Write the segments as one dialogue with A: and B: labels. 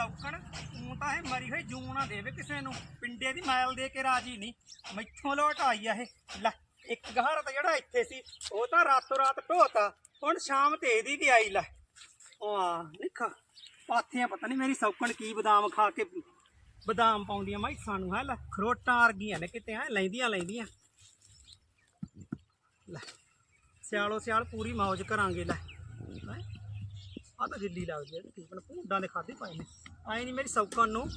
A: ਸੌਕਣ ਤੂੰ ਤਾਂ ਇਹ ਮਰੀ ਹੋਈ ਜੂ ਨਾ ਦੇਵੇ ਕਿਸੇ ਨੂੰ। ਪਿੰਡੇ ਦੀ ਮੈਲ ਦੇ ਕੇ ਰਾਜੀ ਨਹੀਂ। ਮੈਥੋਂ ਲੋਟ ਆਈ ਆ ਇਹ। ਲੈ, ਇੱਕ ਗਹਾਰਾ ਤਾਂ ਜਿਹੜਾ ਇੱਥੇ ਸੀ, ਉਹ ਤਾਂ ਰਾਤੋਂ ਰਾਤ ਢੋਤਾ। ਹੁਣ ਸ਼ਾਮ ਤੇ ਇਹਦੀ ਵੀ ਆਈ, ਲੈ। ਆ ਨਿਖਾ ਪਾਥੀਆਂ ਪਤਾ ਨਹੀਂ ਮੇਰੀ ਸੌਕਣ ਕੀ ਬਦਾਮ ਖਾ ਕੇ ਬਦਾਮ ਪਾਉਂਦੀਆਂ ਮਾਈ ਸਾਨੂੰ ਹੈ, ਲੈ। ਖਰੋਟਾਂ ਵਰਗੀਆਂ ਨੇ ਕਿਤੇ ਐ ਲੈਂਦੀਆਂ ਲੈਂਦੀਆਂ। ਲੈ, ਸਿਆਲੋ ਸਿਆਲ ਪੂਰੀ ਮौज ਕਰਾਂਗੇ, ਲੈ। ਹੈਂ? ਆ ਤਾਂ ਦਿੱਲੀ ਲੱਗਦੀ ਹੈ ਤੀਕਣ ਭੁੰਡਾਂ ਦੇ ਖਾਦੇ ਪਾਏ ਨੇ। ਆਏ ਨਹੀਂ ਮੇਰੀ ਸੌਕਣ ਨੂੰ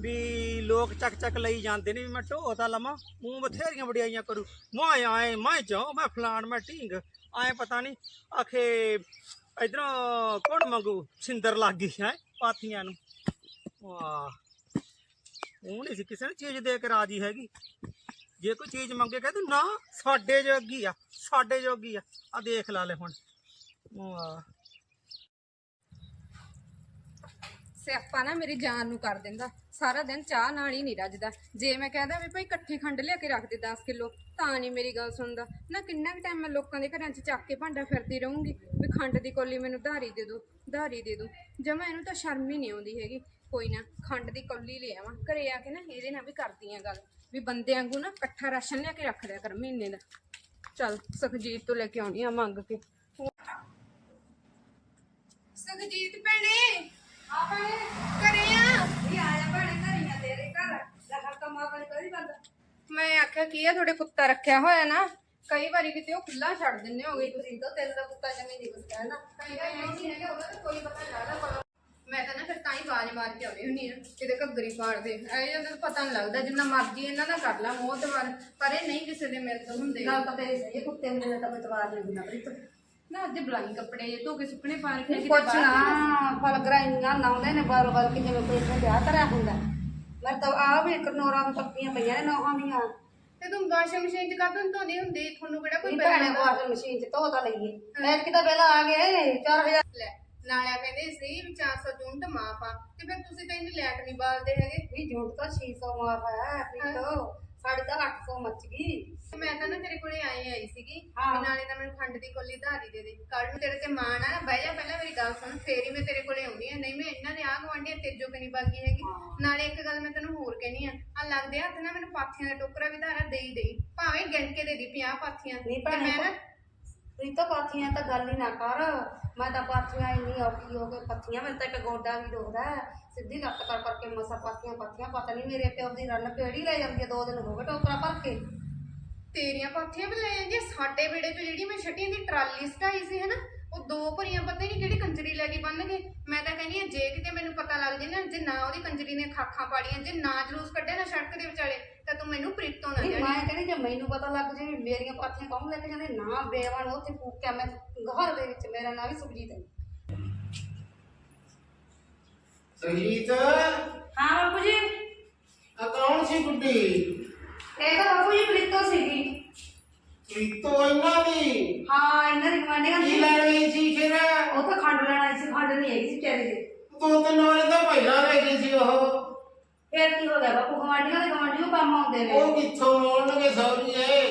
A: ਵੀ ਲੋਕ ਚੱਕ ਚੱਕ ਲਈ ਜਾਂਦੇ ਨੇ ਵੀ ਮੈਂ ਢੋ ਤਾਂ ਲਵਾਂ, ਮੂੰਹ ਬਥੇਰੀਆਂ ਵਡਿਆਈਆਂ ਕਰੂ। ਮੈਂ ਆਏ ਮੈਂ ਜਾਉ, ਮੈਂ ਫਲਾਣ, ਮੈਂ ਢੀਂਗ। ਆਏ ਪਤਾ ਨਹੀਂ ਆਖੇ ਇਧਰੋਂ ਕੌਣ ਮੰਗੂ ਸਿੰਦਰ ਲੱਗ ਗਈ ਹੈ, ਪਾਥੀਆਂ ਨੂੰ। ਵਾਹ, ਉਹ ਨਹੀਂ ਸੀ ਕਿਸੇ ਨੂੰ ਚੀਜ਼ ਦੇ ਕੇ ਰਾਜੀ ਹੈਗੀ। ਜੇ ਕੋਈ ਚੀਜ਼ ਮੰਗੇ ਕਹਿੰਦੇ ਨਾ, ਸਾਡੇ ਜੋਗੀ ਆ, ਸਾਡੇ ਜੋਗੀ ਆ। ਆ ਦੇਖ ਲਾ ਲੈ ਹੁਣ। ਵਾਹ।
B: ਸਿਆਪਾ ਨਾ ਮੇਰੀ ਜਾਨ ਨੂੰ ਕਰ ਦਿੰਦਾ। ਸਾਰਾ ਦਿਨ ਚਾਹ ਨਾਲ ਹੀ ਨਹੀਂ ਰੱਜਦਾ। ਜੇ ਮੈਂ ਕਹਦਾ ਵੀ ਭਾਈ ਇਕੱਠੇ ਖੰਡ ਲਿਆ ਕੇ ਰੱਖ ਦੇ 10 ਕਿਲੋ, ਤਾਂ ਨਹੀਂ ਮੇਰੀ ਗੱਲ ਸੁਣਦਾ। ਨਾ ਕਿੰਨਾ ਕੁ ਟਾਈਮ ਮੈਂ ਲੋਕਾਂ ਦੇ ਘਰਾਂ 'ਚ ਚੱਕ ਕੇ ਭਾਂਡਾ ਫਿਰਦੀ ਰਹੂੰਗੀ, ਵੀ ਖੰਡ ਦੀ ਕੋਲੀ ਮੈਨੂੰ ਧਾਰੀ ਦੇ ਦਿਓ ਧਾਰੀ ਦੇ ਦਿਓ ਜਮਾ ਇਹਨੂੰ ਤਾਂ ਸ਼ਰਮ ਹੀ ਨਹੀਂ ਆਉਂਦੀ ਹੈਗੀ। ਕੋਈ ਨਾ, ਖੰਡ ਦੀ ਕੋਲੀ ਲੈ ਆਵਾਂ। ਘਰੇ ਆ ਕੇ ਨਾ ਇਹਦੇ ਨਾਲ ਵੀ ਕਰਦੀ ਆ ਗੱਲ। ਵੀ ਬੰਦੇ ਵਾਂਗੂ ਨਾ ਇਕੱਠਾ ਰਾਸ਼ਨ ਲਿਆ ਕੇ ਰੱਖ ਲਿਆ ਕਰ ਮਹੀਨੇ ਦਾ। ਚੱਲ, ਸੁਖਜੀਤ ਤੋਂ ਲੈ ਕੇ ਆਉਣੀ ਆ ਮੰਗ ਕੇ। ਸੁਖਜੀਤ ਭੈਣੇ! ਆ ਘਰੇ ਆ ਵੀ ਆ ਜਾ ਭੈਣੇ ਘਰੇ ਆ ਤੇਰੇ ਘਰ ਲਹਰ ਕਮਾ ਕਰ ਕਰੀ ਬੰਦਾ ਮੈਂ ਆਖਿਆ, ਕੀ ਆ ਤੁਹਾਡੇ ਕੁੱਤਾ ਰੱਖਿਆ ਹੋਇਆ ਨਾ? ਕਈ ਵਾਰੀ ਕਿਤੇ ਉਹ ਖੁੱਲਾ ਛੱਡ ਦਿੰਦੇ ਹੋਗੇ ਤੁਸੀਂ ਤਾਂ ਤੇਰੇ ਦਾ ਕੁੱਤਾ ਜਮੀ ਨਹੀਂ ਕੁਝ ਕਹਿੰਦਾ ਕਈ ਵਾਰੀ ਨਹੀਂ ਹੈਗਾ ਉਹਦਾ ਤਾਂ ਕੋਈ ਪਤਾ ਲੱਗਦਾ, ਪਰ ਮੈਂ ਤਾਂ ਨਾ ਫਿਰ ਤਾਂ ਹੀ ਆਵਾਜ਼ ਮਾਰ ਕੇ ਆਉਣੀ ਹੁੰਦੀ ਆ ਕਿਤੇ ਘੱਗਰੀ ਪਾੜਦੇ ਐ ਜਦੋਂ ਪਤਾ ਨਹੀਂ ਲੱਗਦਾ, ਜਿੰਨਾ ਮਰਜ਼ੀ ਇਹਨਾਂ ਦਾ ਕਰ ਲਾ, ਮੋਹ ਤੇ ਪਰ ਇਹ ਨਹੀਂ ਕਿਸੇ ਦੇ ਮੇਰੇ ਤੋਂ ਹੁੰਦੇ।
C: ਗੱਲ ਤਾਂ ਤੇਰੀ ਸਹੀ ਹੈ, ਕੁੱਤੇ ਹੁੰਦੇ ਨੇ ਤਾਂ ਮਤਵਾਰ ਨਹੀਂ ਹੁੰਦਾ ਪ੍ਰੀਤ।
B: ਨਾ ਅੱਜ ਬਲਾਈ ਕੱਪੜੇ ਜੇ ਧੋ ਕੇ ਸੁੱਕਣੇ ਪਾ ਰੱਖੇ ਕਿਤੇ ਬਾਹਰ।
C: ਨਾ ਫਲ ਗਰਾਈਆਂ ਨਾਉਂਦੇ ਨੇ ਬਾਰ ਬਾਰ ਕਿ ਜਿਵੇਂ ਕੋਈ ਨੇ ਵਿਆਹ ਕਰਿਆ ਹੁੰਦਾ। ਮੈਂ ਤਾਂ ਆ ਵੀ ਕਰਨੋਰਾਂ ਨੂੰ ਪੱਕੀਆਂ ਪਈਆਂ ਨੇ ਨੌਹਾਂ ਦੀਆਂ।
B: ਤੇ ਤੂੰ ਵਾਸ਼ਿੰਗ ਮਸ਼ੀਨ ਚ ਕਾਹਤੋਂ ਧੋਂਦੀ ਹੁੰਦੀ? ਤੁਹਾਨੂੰ ਕਿਹੜਾ ਕੋਈ
C: ਭੈਣੇ? ਵਾਸ਼ਿੰਗ ਮਸ਼ੀਨ ਚ ਧੋ ਤਾਂ ਲਈਏ। ਐਤ ਕਿਤਾ ਬਿੱਲ ਆ ਗਏ 4000
B: ਲੈ ਨਾਲਿਆ ਕਹਿੰਦੇ ਸੀ ਵੀ 400 ਯੂਨਿਟ ਮਾਫ ਆ ਤੇ ਫਿਰ ਤੁਸੀਂ ਤਾਂ ਇੰਨੀ ਲੈਟ ਨਹੀਂ ਬਾਲਦੇ ਹੈਗੇ।
C: ਵੀ ਝੂਠ ਤਾਂ 600 ਮਾਫ ਹੈ। ਪ੍ਰੀਤ ਸਾਡੀ ਤਾਂ 800 ਮੱਚ ਗਈ।
B: ਮੈਂ ਤਾਂ ਨਾ ਤੇਰੇ ਕੋਲੇ ਆਈ ਆਈ ਸੀਗੀ
C: ਹਾਂ।
B: ਵੀ ਨਾਲੇ ਤਾਂ ਮੈਨੂੰ ਖੰਡ ਦੀ ਕੋਲੀ ਧਾਰੀ ਦੇ ਦੇ। ਕੱਲ ਨੂੰ ਤੇਰੇ ਤੇ ਮਾਣ ਆ ਨਾ ਬਹਿ ਜਾ ਪਹਿਲਾਂ ਮੇਰੀ ਗੱਲ ਸੁਣ ਫੇਰ ਹੀ ਮੈਂ ਤੇਰੇ ਕੋਲੇ ਆਉਣੀ ਆ। ਨਹੀਂ ਮੈਂ ਇਹਨਾਂ ਦੇ ਆਹ ਗਵਾਂਢੀਆਂ ਤੇਜੋ ਕਨੀ ਬਾਗੀ ਹੈਗੀ। ਨਾਲੇ ਇੱਕ ਗੱਲ ਮੈਂ ਤੈਨੂੰ ਹੋਰ ਕਹਿਣੀ ਆ ਆ ਲੱਗਦੇ ਹੱਥ ਨਾ ਮੈਨੂੰ ਪਾਥੀਆਂ ਦਾ ਟੋਕਰਾ ਵੀ ਧਾਰਾ ਦੇਈ ਦੇਈ। ਭਾਵੇਂ ਗਿਣ ਕੇ ਦੇ ਦੀ 50 ਪਾਥੀਆਂ।
C: ਨਹੀਂ
B: ਤੇ
C: ਭੈਣੇ,
B: ਮੈਂ ਨਾ
C: ਪ੍ਰੀਤ ਪਾਥੀਆਂ ਤਾਂ ਗੱਲ ਹੀ ਨਾ ਕਰ। ਮੈਂ ਤਾਂ ਪਾਥੀਆਂ ਇੰਨੀ ਔਖੀ ਹੋ ਕੇ ਪੱਥੀਆਂ ਮੈਨੂੰ ਤਾਂ ਇੱਕ ਗੋਡਾ ਵੀ ਦੁਖਦਾ ਹੈ। ਸਿੱਧੀ ਲੱਤ ਕਰ ਕਰਕੇ ਮਸਾ ਪਾਥੀਆਂ ਪਾਥੀਆਂ ਪਤਾ ਨਹੀਂ ਮੇਰੇ ਪਿਓ ਦੀ ਰੰਨ ਕਿਹੜੀ ਲੈ ਜਾਂਦੀ ਹੈ ਦੋ ਦਿਨ ਹੋ ਗਏ ਟੋਕਰਾ ਭਰ ਕੇ।
B: ਤੇਰੀਆਂ ਪਾਥੀਆਂ ਵੀ ਲੈ ਜਾਂਦੀ ਆ। ਸਾਡੇ ਵਿੜੇ ਤੋਂ ਜਿਹੜੀ ਮੈਂ ਛੱਟੀਆਂ ਦੀ ਟਰਾਲੀ ਸਟਾਈ ਸੀ ਹਨਾ ਉਹ ਦੋ ਭਰੀਆਂ ਪਤਾ ਨਹੀਂ ਕਿਹੜੀ ਕੰਜਰੀ ਲੈ ਕੇ ਬੰਨ ਗਏ। ਮੈਂ ਤਾਂ ਕਹਿੰਦੀ ਆ ਜੇ ਕਿਤੇ ਮੈਨੂੰ ਪਤਾ ਲੱਗ ਜੇ ਨਾ ਜੇ ਨਾ ਉਹਦੀ ਕੰਜਰੀ ਨੇ ਖਾਖਾਂ ਪਾੜੀਆਂ ਜੇ ਨਾ ਜਲੂਸ ਕੱਢੇ ਨਾ ਸੜਕ ਦੇ ਵਿਚਾਲੇ ਤਾਂ ਤੂੰ ਮੈਨੂੰ ਪ੍ਰੀਤੋਂ ਨਾ
C: ਨਹੀਂ
B: ਜਾਣੀ।
C: ਮੈਂ ਕਹਿੰਦੀ ਜੇ ਮੈਨੂੰ ਪਤਾ ਲੱਗ ਜੇ ਵੀ ਮੇਰੀਆਂ ਪਾਥੀਆਂ ਕੌਣ ਲੈ ਕੇ ਜਾਂਦੇ ਨਾ ਬੇਵਾਨ ਉੱਥੇ ਫੂਕਿਆ ਮੈਂ ਘਰ ਦੇ ਵਿੱਚ ਮੇਰਾ ਨਾਂ ਵੀ ਸੁਖਜੀਤ ਹੈ।
D: ਸੰਗੀਤ
C: ਹਾਂ ਬਾਪੂ ਜੀ
D: ਆ ਕੌਣ ਸੀ ਗੁੱਡੀ
C: ਇਹ ਤਾਂ ਬਾਪੂ ਜੀ ਪ੍ਰੀਤੋ ਸੀਗੀ
D: ਪ੍ਰੀਤੋ ਇਹਨਾਂ ਦੀ
C: ਹਾਂ ਇਹਨਾਂ ਦੀ ਗਵਾਂਢੀਆਂ
D: ਕੀ
C: ਦੀ
D: ਲੈਣ ਗਈ ਸੀ ਫਿਰ
C: ਉਹ ਤਾਂ ਖੰਡ ਲੈਣ ਆਈ ਸੀ ਖੰਡ ਨਹੀਂ ਹੈਗੀ ਸੀ ਵਿਚਾਰੀ ਦੇ
D: ਦੋ ਤਿੰਨ ਵਾਰੀ ਤਾਂ ਪਹਿਲਾਂ ਲੈ ਗਈ ਸੀ ਉਹ
C: ਫੇਰ ਕੀ ਹੋ ਗਿਆ ਬਾਪੂ ਗਵਾਂਢੀਆਂ ਦੇ ਗਵਾਂਢੀ ਉਹ ਕੰਮ ਆਉਂਦੇ ਨੇ
D: ਉਹ ਕਿੱਥੋਂ ਆਉਣਗੇ ਸੌਰੀਏ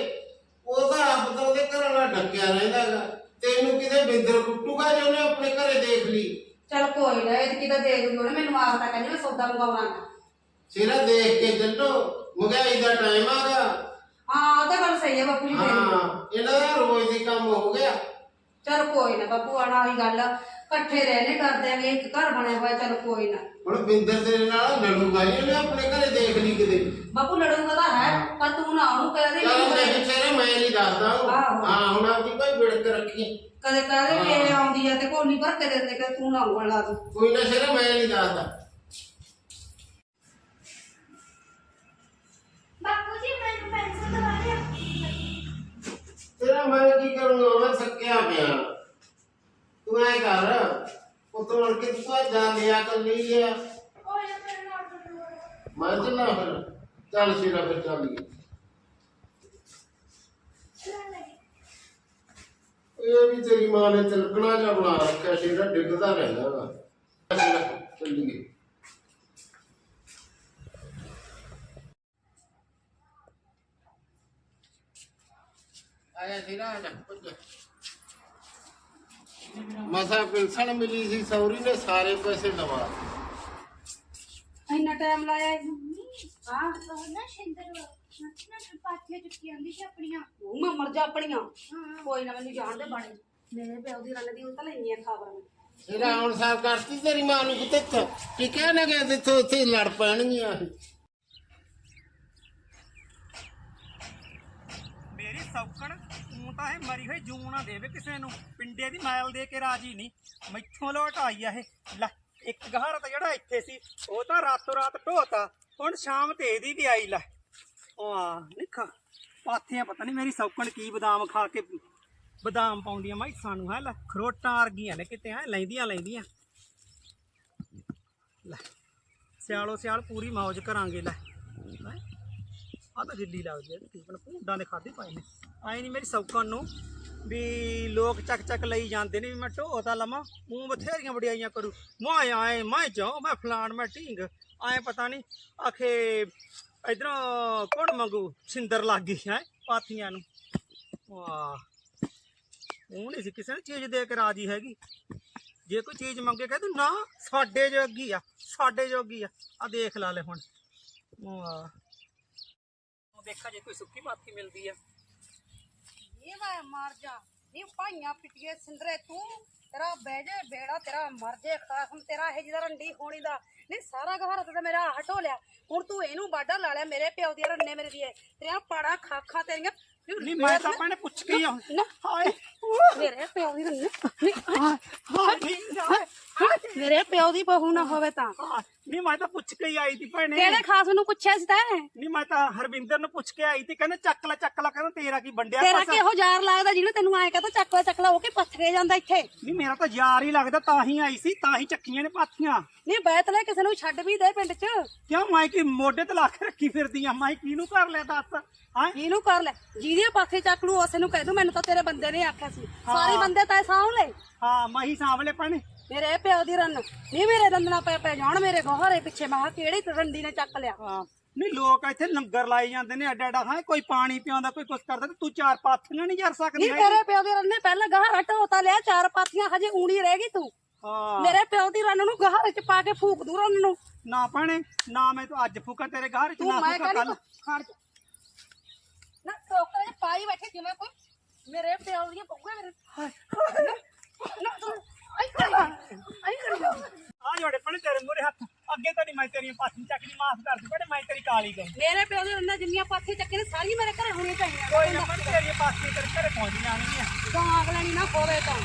D: ਉਹ ਤਾਂ ਆਪ ਤਾਂ ਉਹਦੇ ਘਰ ਨਾਲ ਡੱਕਿਆ ਰਹਿੰਦਾਗਾ ਤੈਨੂੰ ਕਿਤੇ ਬਿੰਦਰ ਕੁੱਟੂਗਾ ਜੇ ਉਹਨੇ ਆਪਣੇ ਘਰੇ ਦੇਖ ਲਈ
C: ਚਲ ਕੋਈ ਨਾ ਇਹ ਕਿਤਾ ਦੇ ਦੂੰਗੀ ਉਹਨੇ ਮੈਨੂੰ ਆਪ ਤਾਂ ਕਹਿੰਦੀ ਮੈਂ ਸੌਦਾ ਮੰਗਵਾਉਣਾ।
D: ਸਿਰਾ ਦੇਖ ਕੇ ਚੱਲੋ ਮਹਿੰਗਾਈ ਦਾ ਟਾਈਮ ਆਗਾ
C: ਹਾਂ ਉਹ ਤਾਂ ਗੱਲ ਸਹੀ ਹੈ ਬਾਪੂ ਜੀ ਤੇਰੀ
D: ਹਾਂ ਇਹਨਾਂ ਦਾ ਰੋਜ਼ ਦੀ ਕੰਮ ਹੋ ਗਿਆ।
C: ਚਲ ਕੋਈ ਨਾ ਬਾਪੂ ਆਣਾ ਵਾਲੀ ਗੱਲ। ਆ। ਇਕੱਠੇ ਰਹਿਣੇ ਕਰਦੇ ਆਂਗੇ ਇੱਕ ਘਰ ਬਣਿਆ ਹੋਇਆ ਚਲ ਕੋਈ ਨਾ।
D: ਹੁਣ ਬਿੰਦਰ ਤੇਰੇ ਨਾਲ ਲੜੂਗਾ ਜੀ ਉਹਨੇ ਆਪਣੇ ਘਰੇ ਦੇਖ ਲਈ ਕਿਤੇ।
C: ਬਾਪੂ ਲੜੂਗਾ ਤਾਂ ਹੈ ਪਰ ਤੂੰ ਨਾ ਉਹਨੂੰ ਕਹਦੇ
D: ਚਲ ਮੈਂ ਵਿਚਾਰੇ ਮੈਂ ਨਹੀਂ ਦੱਸਦਾ ਉਹ।
C: ਆਹੋ।
D: ਹਾਂ ਹੁਣ ਆਪਦੀ ਭਾਈ ਵਿੜਕ ਰੱਖੀ
C: ਕਦੇ ਕਹਦੇ ਵੀ ਇਹ ਆਉਂਦੀ ਆ ਤੇ ਕੋਲੀ ਭਰ ਕੇ ਦਿੰਦੇ ਕਿ ਤੂੰ ਨਾ ਉਂਗਲ ਲਾ ਦੂੰ।
D: ਕੋਈ ਨਾ ਸ਼ੇਰਾ ਮੈਂ ਨਹੀਂ ਦੱਸਦਾ।
E: ਬਾਪੂ ਜੀ ਮੈਨੂੰ ਪੈਨਸਲ ਦਵਾ ਦਿਓ
D: ਤੇਰਾ ਮੈਂ ਕੀ ਕਰੂੰਗਾ? ਮੈਂ ਥੱਕਿਆ ਪਿਆ। ਤੂੰ ਐ ਕਰ, ਉਤੋਂ ਅੜ ਕੇ ਤੂੰ ਜਾ ਲਿਆ ਕਰ ਲਈ ਮੈਂ ਚੱਲਾਂ ਫਿਰ, ਚੱਲ ਸ਼ੇਰਾ ਫਿਰ ਚੱਲੀਏ ਇਹ ਵੀ ਤੇਰੀ ਮਾਂ ਨੇ ਤਿਲਕਣਾ ਜਿਹਾ ਬਣਾ ਰੱਖਿਆ ਸ਼ੇਰਾ ਡਿੱਗਦਾ ਰਹਿੰਦਾ ਵਾ। ਚੱਲੀਏ ਆਇਆ ਸ਼ੇਰਾ ਆ ਜਾ ਪੁੱਜ। ਮਸਾ ਪਿਲਸਣ ਮਿਲੀ ਸੀ ਸੌਰੀ ਨੇ ਸਾਰੇ ਪੈਸੇ ਲਵਾ
C: ਇੰਨਾ ਟਾਈਮ ਲਾਇਆ।
E: ਹਾਂ ਨਾ ਸ਼ਿੰਦਰ ਨਾ ਪਾਥੀਆਂ ਚੁੱਕੀ ਆਂਦੀ ਸੀ ਆਪਣੀਆਂ।
C: ਉਹ ਮੈਂ ਮਰ ਜਾ ਆਪਣੀਆਂ। ਕੋਈ ਨਾ ਮੈਨੂੰ ਜਾਣ ਦੇ ਬਾਣੀ। ਮੇਰੇ ਪਿਓ ਦੀ ਰੰਨ ਦੀ ਉਹ ਤਾਂ ਲੈਣੀ ਆ ਖਬਰ। ਮੈਂ
D: ਇਹਦਾ ਹੁਣ ਸਾਰ ਕਰਤੀ ਤੇਰੀ ਮਾਂ ਨੂੰ ਕਿਤੇ ਇੱਥੇ? ਟਿਕਿਆ ਨਾ ਗਿਆ ਇੱਥੇ ਉੱਥੇ ਲੜ ਪੈਣਗੀਆਂ
A: ਮੇਰੀ ਸੌਕਣ ਤੂੰ ਤਾਂ ਇਹ ਮਰੀ ਹੋਈ ਜੂ ਨਾ ਦੇਵੇ ਕਿਸੇ ਨੂੰ। ਪਿੰਡੇ ਦੀ ਮੈਲ ਦੇ ਕੇ ਰਾਜੀ ਨਹੀਂ। ਮੈਥੋਂ ਲੋਟ ਆਈ ਆ ਇਹ। ਲੈ, ਇੱਕ ਗਹਾਰਾ ਤਾਂ ਜਿਹੜਾ ਇੱਥੇ ਸੀ, ਉਹ ਤਾਂ ਰਾਤੋਂ ਰਾਤ ਢੋਤਾ। ਹੁਣ ਸ਼ਾਮ ਤੇ ਇਹਦੀ ਵੀ ਆਈ, ਲੈ। ਆ ਨਿਖਾ ਪਾਥੀਆਂ ਪਤਾ ਨਹੀਂ ਮੇਰੀ ਸੌਕਣ ਕੀ ਬਦਾਮ ਖਾ ਕੇ ਬਦਾਮ ਪਾਉਂਦੀਆਂ ਮਾਈ ਸਾਨੂੰ ਹੈ, ਲੈ। ਖਰੋਟਾਂ ਵਰਗੀਆਂ ਨੇ ਕਿਤੇ, ਹੈ, ਲੈਂਦੀਆਂ ਲੈਂਦੀਆਂ। ਲੈ, ਸਿਆਲੋ ਸਿਆਲ ਪੂਰੀ ਮौज ਕਰਾਂਗੇ, ਲੈ। ਹੈਂ। ਆ ਤਾਂ ਗਿੱਲੀ ਲੱਗਦੀ ਹੈ ਤਕਰੀਬਨ ਭੁੰਡਾਂ ਦੇ ਖਾਦੇ ਪਾਏ ਨੇ। ਆਏ ਨਹੀਂ ਮੇਰੀ ਸੌਕਣ ਨੂੰ ਵੀ ਲੋਕ ਚੱਕ ਚੱਕ ਲਈ ਜਾਂਦੇ ਨੇ ਵੀ ਮੈਂ ਢੋ ਤਾਂ ਲਵਾਂ, ਮੂੰਹ ਬਥੇਰੀਆਂ ਵਡਿਆਈਆਂ ਕਰੂ। ਮੈਂ ਆਏ ਮੈਂ ਜਾਉ, ਮੈਂ ਫਲਾਣ, ਮੈਂ ਢੀਂਗ। ਆਏ ਪਤਾ ਨਹੀਂ ਆਖੇ ਇਧਰੋਂ ਕੌਣ ਮੰਗੂ? ਸਿੰਦਰ ਲੱਗ ਗਈ, ਹੈ, ਪਾਥੀਆਂ ਨੂੰ। ਵਾਹ। ਉਹ ਨਹੀਂ ਸੀ ਕਿਸੇ ਨੇ ਚੀਜ਼ ਦੇ ਕੇ ਰਾਜੀ ਹੈਗੀ। ਜੇ ਕੋਈ ਚੀਜ਼ ਮੰਗੇ ਕਹਿੰਦੇ ਨਾ, ਸਾਡੇ ਜੋਗੀ ਆ, ਸਾਡੇ ਜੋਗੀ ਆ। ਆ ਦੇਖ ਲਾ ਲੈ ਹੁਣ। ਵਾਹ। ਉਹ ਦੇਖਾ ਜੇ ਕੋਈ ਸੁੱਕੀ ਪਾਥੀ ਮਿਲਦੀ ਆ।
C: ਇਹ ਮੈਂ ਮਰ ਜਾ। ਨੀ ਭਾਈਆਂ ਪਿੱਟੀਏ ਸਿੰਦਰੇ ਤੂੰ। ਤੇਰਾ ਬਹਿ ਜੇ ਬੇੜਾ ਤੇਰਾ ਮਰ ਜੇ ਖਾਸਮ ਤੇਰਾ ਇਹ ਜਿਹਦਾ ਰੰਡੀ ਹੋਣੀ ਦਾ। ਨਹੀਂ ਸਾਰਾ ਘਰ ਤਾਂ ਮੇਰਾ ਹਟੋ ਲਿਆ ਹੁਣ ਤੂੰ ਇਹਨੂੰ ਬਾਡਾ ਲਾ ਲਿਆ ਮੇਰੇ ਪਿਓ ਦੀ ਰੰਨੇ ਮੇਰੇ ਦੀ ਤੇਰੀਆਂ ਪਾੜਾ ਖਾਖਾ ਤੇਰੀਆਂ।
A: ਨਹੀਂ ਮੈਂ ਤਾਂ ਭੈਣੇ ਪੁੱਛ ਕੇ ਹੀ। ਆ
C: ਨਾ।
A: ਹਾਏ।
C: ਮੇਰੇ ਪਿਓ ਦੀ ਰੰਨੇ। ਨਹੀਂ,
A: ਹਾਏ ਹਾਏ।
C: ਮੇਰੇ ਪਿਓ ਦੀ ਬਹੂ ਨਾ ਹੋਵੇ ਤਾਂ।
A: ਨਹੀਂ ਮੈਂ ਤਾਂ ਪੁੱਛ ਕੇ ਹੀ ਆਈ ਸੀ ਭੈਣੇ।
C: ਕਿਹੜੇ ਖਾਸ ਨੂੰ ਪੁੱਛਿਆ ਸੀ ਤੈਂ?
A: ਨਹੀਂ ਮੈਂ ਤਾਂ ਹਰਵਿੰਦਰ ਨੂੰ ਪੁੱਛ ਕੇ ਆਈ ਸੀ ਕਹਿੰਦੇ ਚੱਕ ਲੈ ਚੱਕ ਲੈ ਕਹਿੰਦਾ ਤੇਰਾ ਕੀ ਵੰਡਿਆ
C: ਤੇਰਾ
A: ਪਾਸਾ?
C: ਕਿਹੋ ਯਾਰ ਲੱਗਦਾ ਜਿਹਨੂੰ ਤੈਨੂੰ ਐਂ ਕਹਤਾ ਚੱਕਲਾ ਚੱਕਲਾ ਹੋ ਕੇ ਪੱਥਰੇ ਜਾਂਦਾ ਇੱਥੇ?
A: ਨਹੀਂ ਮੇਰਾ ਤਾਂ ਯਾਰ ਹੀ ਲੱਗਦਾ ਤਾਂ ਹੀ ਆਈ ਸੀ ਤਾਂ ਹੀ ਚੱਕੀਆਂ ਨੇ ਪਾਥੀਆਂ।
C: ਨਹੀਂ ਬੈਤ ਲੈ ਕਿਸੇ ਨੂੰ ਛੱਡ ਵੀ ਦੇ ਪਿੰਡ 'ਚ।
A: ਕਿਉਂ ਮੈਂ ਕੀ ਮੋਢੇ ਤੇ ਲਾ ਕੇ ਰੱਖੀ ਫਿਰਦੀ ਆ? ਮੈਂ ਕਿਹਨੂੰ ਕਰ ਲਿਆ ਦੱਸ? ਹਾਂ?
C: ਇਹਨੂੰ ਕਰ ਲੈ ਜਿਹਦੇ ਪਾਸੇ ਚੱਕ ਲੂ ਉਸੇ ਨੂੰ ਕਹਿ ਦੂੰ ਮੈਨੂੰ ਤਾਂ ਤੇਰੇ ਬੰਦੇ ਨੇ ਆਖਿਆ ਸੀ। ਸਾਰੇ ਬੰਦੇ ਤਾਂ ਸਾਂਭ ਲੈ
A: ਹਾਂ ਮੈਂ ਹੀ ਸਾਂਭਲੇ ਭੈਣੇ।
C: ਮੇਰੇ ਪਿਓ ਦੀ ਰੰਨ। ਨਹੀਂ ਮੇਰੇ ਦੰਦਨਾ ਪੈ ਪੈ ਜਾਣ ਮੇਰੇ ਗੋਹਰੇ ਪਿੱਛੇ। ਮੈਂ ਕਿਹਾ ਕਿਹੜੀ ਰੰਡੀ ਨੇ ਚੱਕ ਲਿਆ?
A: ਹਾਂ। ਨਹੀਂ ਲੋਕ ਇੱਥੇ ਲੰਗਰ ਲਾਈ ਜਾਂਦੇ ਨੇ ਅੱਡਾ ਅੱਡਾ ਹਾਂ ਕੋਈ ਪਾਣੀ ਪਿਆਉਂਦਾ ਕੋਈ ਕੁਛ ਕਰਦਾ ਤੇ ਤੂੰ ਚਾਰ ਪਾਥੀਆਂ ਨਹੀਂ ਜਰ ਸਕਦੀ
C: ਨਹੀਂ ਤੇਰੇ ਪਿਓ ਦੀ ਰੰਨ ਨੇ ਪਹਿਲਾਂ ਗਾਹ ਢੋਤਾ ਲਿਆ ਚਾਰ ਪਾਥੀਆਂ ਹਜੇ ਊਣੀ ਰਹਿ ਗਈ ਤੂੰ।
A: ਹਾਂ।
C: ਮੇਰੇ ਪਿਓ ਦੀ ਰੰਨ ਨੂੰ ਗਾਹ ਚ ਪਾ ਕੇ ਫੂਕ ਦੂ ਰੰਨ ਨੂੰ।
A: ਨਾ ਭੈਣੇ ਨਾ ਮੈਂ ਤੂੰ ਅੱਜ ਫੂਕਾ ਤੇਰੇ ਘਰ ਚ
C: ਤੂੰ
A: ਨਾ
C: ਮੈਂ
A: ਫੂਕਾ
C: ਕਹਿੰਦੀ
A: ਕੱਲ
C: ਖੜ ਜਾ। ਨਾ ਟੋਕਰੇ ਚ ਪਾਈ ਬੈਠੇ ਜਿਵੇਂ ਕੋਈ? ਮੇਰੇ ਪਿਓ ਦੀਆਂ ਪਊਗਾ ਮੇਰੇ ਨਾ ਤੂੰ
A: ਆ ਜੋੜੇ ਭੈਣੇ ਤੇਰੇ ਮੂਰੇ ਹੱਥ। ਅੱਗੇ ਤਾਂ ਨਹੀਂ ਮੈਂ ਤੇਰੀਆਂ ਪਾਥੀ ਚੱਕਦੀ ਮਾਫ ਕਰ ਦੀ ਭੈਣੇ ਮੈਂ ਤੇਰੀ ਕਾਲੀ ਗਈ।
C: ਮੇਰੇ ਪਿਓ ਦੇ ਰੰਨਾਂ ਜਿੰਨੀਆਂ ਪਾਥੀ ਚੱਕੇ ਨੇ ਸਾਰੀਆਂ ਮੇਰੇ ਘਰੇ ਹੋਣੀਆਂ ਚਾਹੀਦੀਆਂ।
A: ਕੋਈ ਨਾ ਭੈਣੇ ਤੇਰੀਆਂ ਪਾਥੀ ਤੇਰੇ ਘਰੇ ਪਹੁੰਚ ਜਾਣਗੀਆਂ
C: ਗਾਂਗ ਲੈਣੀ ਨਾ ਹੋਵੇ ਤਾਂ।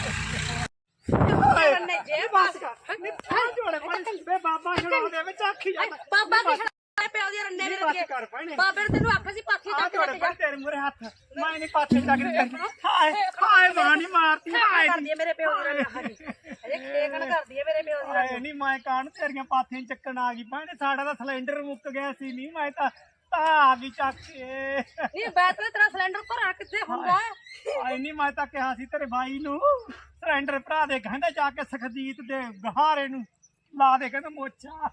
C: ਜੇ ਪਾਸ ਕਰ।
A: ਆ ਜੋੜੇ ਭੈਣੇ ਬੇ ਬਾਬਾ ਛੜਾ ਦੇ ਵਿੱਚ ਆਖੀ ਜਾਂਦਾ।
C: ਬਾਬਾ ਕੀ ਖੜਾ ਪਿਓ ਦੇ ਅੱਗੇ
A: ਕਰ ਭੈਣੇ।
C: ਬਾਬੇ ਨੇ ਤੈਨੂੰ ਆਖਿਆ ਸੀ
A: ਆ ਜੋੜੇ
C: ਲੈ
A: ਭੈਣੇ ਤੇਰੇ ਮੂਰੇ ਹੱਥ। ਮੈਂ ਨਹੀਂ ਪਾਥੀ ਚੱਕਦੀ ਤੇਰੀ ਹਾਏ ਹਾਏ ਮਾਂ ਨਹੀਂ ਮਾਰਤੀ ਹਾਏ।
C: ਕਰਦੀ ਹੈ ਮੇਰੇ ਪਿਓ ਦੀ ਰੰਨੇ ਹਜੇ ਹਜੇ ਖੇਕਣ ਕਰਦੀ ਹੈ ਮੇਰੇ ਪਿਓ ਦੀ
A: ਹਾਏ ਨਹੀਂ ਮੈਂ ਕਾਹਨ ਤੇਰੀਆਂ ਪਾਥੀਆਂ ਚੱਕਣ ਆ ਗਈ? ਭੈਣੇ ਸਾਡਾ ਤਾਂ ਸਿਲੰਡਰ ਮੁੱਕ ਗਿਆ ਸੀ। ਨਹੀਂ ਮੈਂ ਤਾਂ ਆ ਚੱਕ
C: ਨਹੀਂ ਨੇ ਤੇਰਾ ਸਿਲੰਡਰ ਭਰਾ ਕਿੱਥੇ ਹੁੰਦਾ
A: ਆਈ ਨਹੀਂ ਮੈਂ ਤਾਂ ਕਿਹਾ ਸੀ ਤੇਰੇ ਭਾਈ ਨੂੰ ਸਿਲੰਡਰ ਭਰਾ ਦੇ ਕਹਿੰਦਾ ਜਾ ਕੇ ਸਖਦੀਤ ਦੇ ਗਹਾਰੇ ਨੂੰ ਲਾ ਦੇ ਕਹਿੰਦਾ ਮੋਚਾ।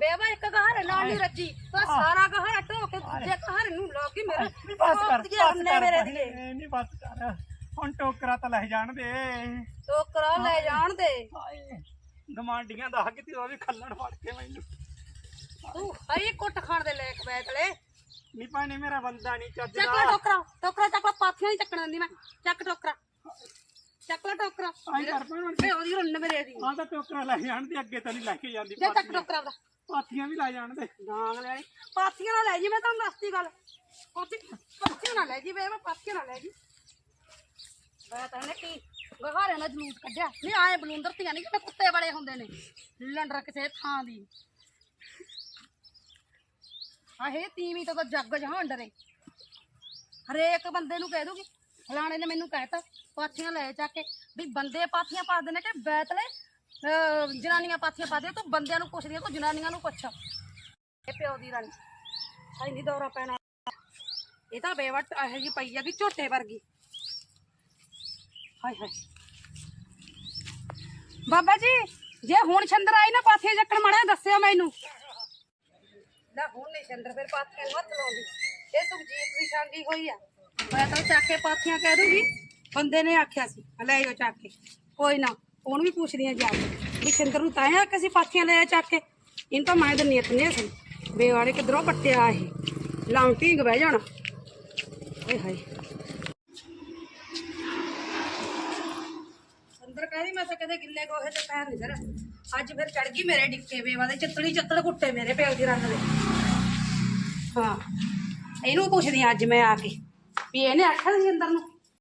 C: ਬੇਵਾ ਇੱਕ ਗਹਾਰੇ ਨਾਲ ਨਹੀਂ ਰੱਜੀ ਤਾਂ ਸਾਰਾ ਗਹਾਰਾ ਢੋ ਕੇ ਦੂਜੇ ਗਹਾਰੇ ਨੂੰ ਲਾ ਕੇ ਮੇਰੇ
A: ਨਹੀਂ ਬਸ ਕਰ ਬਸ ਕਰ
C: ਮੇਰੇ
A: ਭੈਣੇ,
C: ਦੀ
A: ਨਹੀਂ ਬਸ ਕਰ। ਹੁਣ ਟੋਕਰਾ ਤਾਂ ਲੈ ਜਾਣ ਦੇ
C: ਟੋਕਰਾ ਲੈ ਜਾਣ ਦੇ
A: ਗਮਾਂਡੀਆਂ ਦਾ ਹੱਕ ਤੇ ਉਹ ਵੀ ਖੱਲੜ ਫੜ ਕੇ ਮੈਨੂੰ।
C: ਤੂੰ ਹਰੀ ਕੁੱਟ ਖਾਣ ਦੇ ਲੈਕ ਬੈਤਲੇ
A: ਨਹੀਂ ਭਾਣੇ ਮੇਰਾ ਬੰਦਾ ਨਹੀਂ
C: ਚੱਕ
A: ਚੱਜਦਾ
C: ਟੋਕਰਾ ਟੋਕਰਾ ਚੱਕ ਪਾਥੀਆਂ ਨਹੀਂ ਚੱਕਣ ਦਿੰਦੀ ਮੈਂ। ਚੱਕ ਟੋਕਰਾ। ਚੱਕ ਲੈ ਟੋਕਰਾ।
A: ਆਈ ਕਰ ਭੈਣ
C: ਵੇ ਉਹਦੀ ਰੰਨ ਮੇਰੇ ਦੀ।
A: ਆਹ ਤਾਂ ਟੋਕਰਾ ਲੈ ਜਾਣ ਦੇ ਅੱਗੇ ਤਾਂ ਨਹੀਂ ਲੈ ਕੇ ਜਾਂਦੀ
C: ਜੇ ਚੱਕ
A: ਪਾਥੀਆਂ।
C: ਟੋਕਰਾ ਦਾ
A: ਪਾਥੀਆਂ ਵੀ ਲੈ ਜਾਣ ਦੇ।
C: ਡਾਂਗ ਲੈਣੀ ਪਾਥੀਆਂ ਨਾਲ ਲੈ ਜੀ ਮੈਂ ਤੁਹਾਨੂੰ ਦੱਸਤੀ ਗੱਲ। ਪਾਥੀ ਪਾਥੀਆਂ ਨਾਲ ਲੈ ਜੀ ਵੇ ਮੈਂ ਪਾਥੀਆਂ ਨਾਲ ਲੈ ਜੀ। ਮੈਂ ਤਾਂ ਨੇ ਕੀ ਗਹਾਰੇ ਨਾਲ ਜਲੂਸ ਕੱਢਿਆ। ਨਹੀਂ ਆਏ ਬਲੂੰਦਰ ਧੀਆਂ ਨਹੀਂ ਕਿਤੇ ਕੁੱਤੇ ਵਾਲੇ ਹੁੰਦੇ ਨੇ। ਲੰਡਰ ਕਿਸੇ ਥਾਂ ਦੀ। ਆਹੇ ਤੀਵੀਂ ਤੋਂ ਤਾਂ ਜੱਗ ਜਹਾਨ ਡਰੇ। ਹਰੇਕ ਬੰਦੇ ਨੂੰ ਕਹਿ ਦੂਗੀ ਫਲਾਣੇ ਨੇ ਮੈਨੂੰ ਕਹਿਤਾ, ਪਾਥੀਆਂ ਲੈ ਜਾ ਕੇ, ਵੀ ਬੰਦੇ ਪਾਥੀਆਂ ਪਾ ਨੇ ਕਿ ਬੈਤਲੇ, ਅਹ, ਜਨਾਨੀਆਂ ਪਾਥੀਆਂ ਪਾ ਦੇ ਤੂੰ ਬੰਦਿਆਂ ਨੂੰ ਪੁੱਛਦੀ ਆ, ਤੂੰ ਜਨਾਨੀਆਂ ਨੂੰ ਪੁੱਛ। ਇਹ ਪਿਓ ਦੀ ਰੰਗ ਸਾਈ ਨਹੀਂ ਦੌਰਾ ਪੈਣਾ। ਇਹ ਤਾਂ ਬੇਵਟ ਇਹੋ ਜੀ ਪਈ ਆ ਕਿ ਝੋਟੇ ਵਰਗੀ। ਹਾਏ ਹਾਏ। ਬਾਬਾ ਜੀ, ਜੇ ਹੁਣ ਛੰਦਰ ਆਈ ਨਾ ਪਾਥੀਆਂ ਚੱਕਣ ਮੜਿਆ ਦੱਸਿਓ ਮੈਨੂੰ। ਨਾ ਹੁਣ ਨਹੀਂ ਛੰਦਰ, ਫਿਰ ਪਾਥੀਆਂ ਨੂੰ ਹੱਥ ਲਾਉਂਦੀ। ਇਹ ਸੁਖਜੀਤ ਦੀ ਸ਼ਾਂਗੀ ਹੋਈ ਆ। ਮੈਂ ਤਾਂ ਚੱਕ ਪਾਥੀਆਂ ਕਹਿ ਦੂੰਗੀ। ਬੰਦੇ ਨੇ ਆਖਿਆ ਸੀ, ਲੈ ਆਇਓ ਚੱਕ। ਕੇ ਕੋਈ ਨਾ, ਉਹਨੂੰ ਵੀ ਪੁੱਛਦੀਆਂ ਜਾ ਕੇ। ਵੀ ਛੰਦਰ ਨੂੰ ਤਾਂ ਆ ਕਿ ਅਸੀਂ ਪਾਥੀਆਂ ਲੈ ਆ ਚੱਕ। ਕੇ ਇਹਨੂੰ ਤਾਂ ਮੈਂ ਦਿੰਨੀ ਇਤਨੇ ਸੀ ਬੇਵਾੜੇ ਕਿਧਰੋਂ ਪੱਟਿਆ ਇਹ? ਲਾਉਂਟੀ ਬਹਿ ਜਾਣਾ। ਹਾਏ ਹਾਏ। ਅੰਦਰ ਕਹਿੰਦੀ ਮੈਂ ਤਾਂ ਕਦੇ ਗਿੱਲੇ ਗੋਹੇ ਤੇ ਪੈਰ ਨਹੀਂ ਧਰਿਆ। ਅੱਜ ਫਿਰ ਚੜ ਗਈ ਮੇਰੇ ਡਿੱਕੇ ਬੇਵਾ ਦੇ ਚਿੱਤੜੀ ਚੱਤੜ ਕੁੱਟੇ ਮੇਰੇ ਪਿਓ ਦੀ ਰੰਗ ਦੇ। ਹਾਂ, ਇਹਨੂੰ ਪੁੱਛਦੀ ਅੱਜ ਮੈਂ ਆ ਕੇ। ਵੀ ਇਹਨੇ ਆਖਿਆ ਸੀ ਅੰਦਰ ਨੂੰ